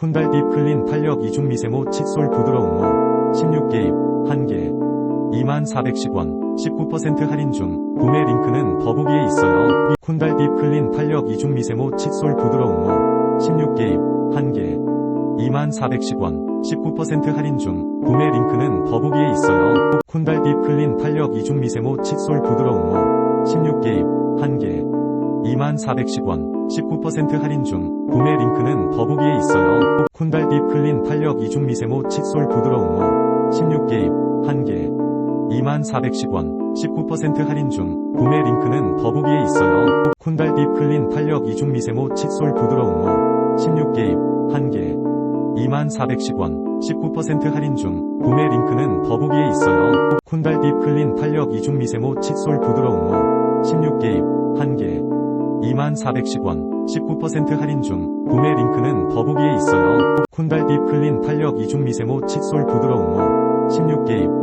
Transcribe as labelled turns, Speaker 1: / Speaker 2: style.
Speaker 1: 쿤달 딥 클린 탄력 이중 미세모 칫솔 부드러운 모 16개입 1개 2410원 19% 할인 중 구매 링크는 더보기에 있어요. 쿤달 딥 클린 탄력 이중 미세모 칫솔 부드러운 모 16개입 1개 2410원 19% 할인 중 구매 링크는 더보기에 있어요. 쿤달 딥 클린 탄력 이중 미세모 칫솔 부드러운 모 16개입 1개 2410원 19% 할인 중 구매 링크는 더보기에 있어요. 쿤달 딥 클린 탄력 이중 미세모 칫솔 부드러운 모. 16개입 1개. 2410원. 19% 할인 중. 구매 링크는 더보기에 있어요. 쿤달 딥 클린 탄력 이중 미세모 칫솔 부드러운 모. 16개입 1개. 2410원. 19% 할인 중. 구매 링크는 더보기에 있어요. 쿤달 딥 클린 탄력 이중 미세모 칫솔 부드러운 모. 16개입 1개 24,410원 19% 할인 중 구매 링크는 더보기에 있어요. 콘달 딥클린 탄력 이중 미세모 칫솔 부드러운 후, 16개입